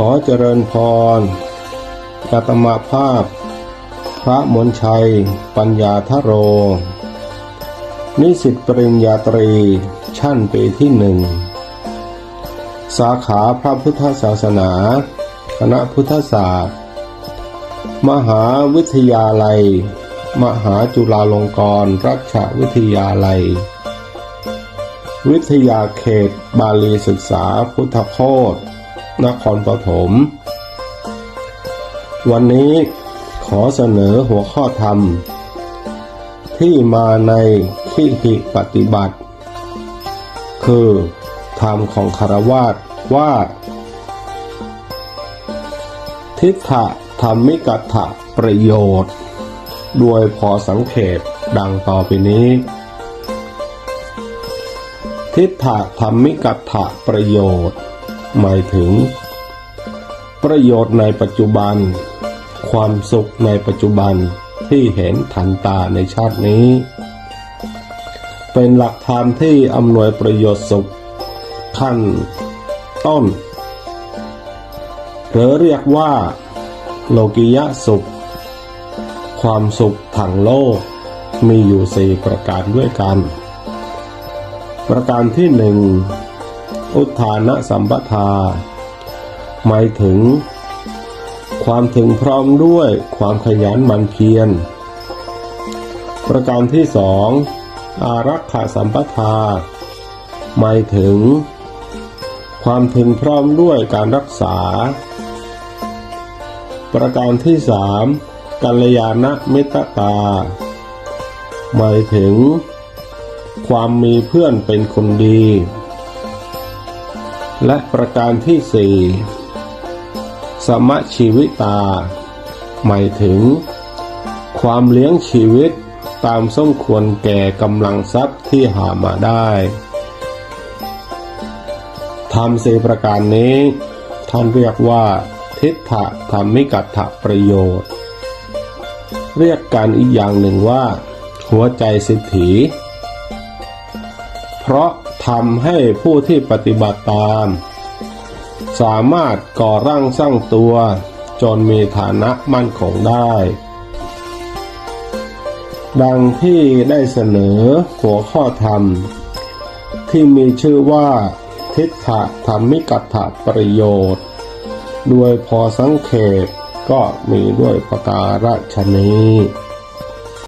ขอเจริญพรกัตมาภาพ พระมนชัย ปัญญาทโร นิสิตปริญญาตรี ชั้นปีที่หนึ่ง สาขาพระพุทธศาสนา คณะพุทธศาสตร์ มหาวิทยาลัย มหาจุฬาลงกรณราชวิทยาลัย วิทยาเขตบาลีศึกษาพุทธโคต นครปฐม วันนี้ขอเสนอหัวข้อธรรม ที่มาในขีหิปฏิบัติ คือธรรมของคารวาสว่า ทิฏฐะธรรมิกัตถะประโยชน์โดยพอสังเขปดังต่อไปนี้ ทิฏฐะธรรมิกัตถะประโยชน์ หมายถึง ประโยชน์ในปัจจุบัน ความสุขในปัจจุบันที่เห็นทันตาในชาตินี้ เป็นหลักธรรมที่อำนวยประโยชน์สุขขั้นต้น หรือเรียกว่า โลกิยะสุข ความสุขทางโลกมีอยู่สี่ประการด้วยกัน ประการที่หนึ่ง อุทานะสัมปทา หมายถึง ความถึงพร้อมด้วยความขยันหมั่นเพียร ประการที่สองอารักขาสัมปทา หมายถึง ความถึงพร้อมด้วยการรักษา ประการที่สามกัลยาณมิตรตา หมายถึง ความมีเพื่อนเป็นคนดี และประการที่สี่สมชีวิตา หมายถึง ความเลี้ยงชีวิตตามสมควรแก่กำลังทรัพย์ที่หามาได้ทำสี่ประการนี้ ท่านเรียกว่า ทิฏฐะธรรมิกัตถะประโยชน์ เรียกกันอีกอย่างหนึ่งว่า หัวใจสิทธิ เพราะ ทำให้ผู้ที่ปฏิบัติตาม สามารถก่อร่างสร้างตัว จนมีฐานะมั่นคงได้ ดังที่ได้เสนอหัวข้อธรรม ที่มีชื่อว่า ทิฏฐะธรรมิกัตถะประโยชน์ ด้วยพอสังเขปก็มีด้วยประการฉนี้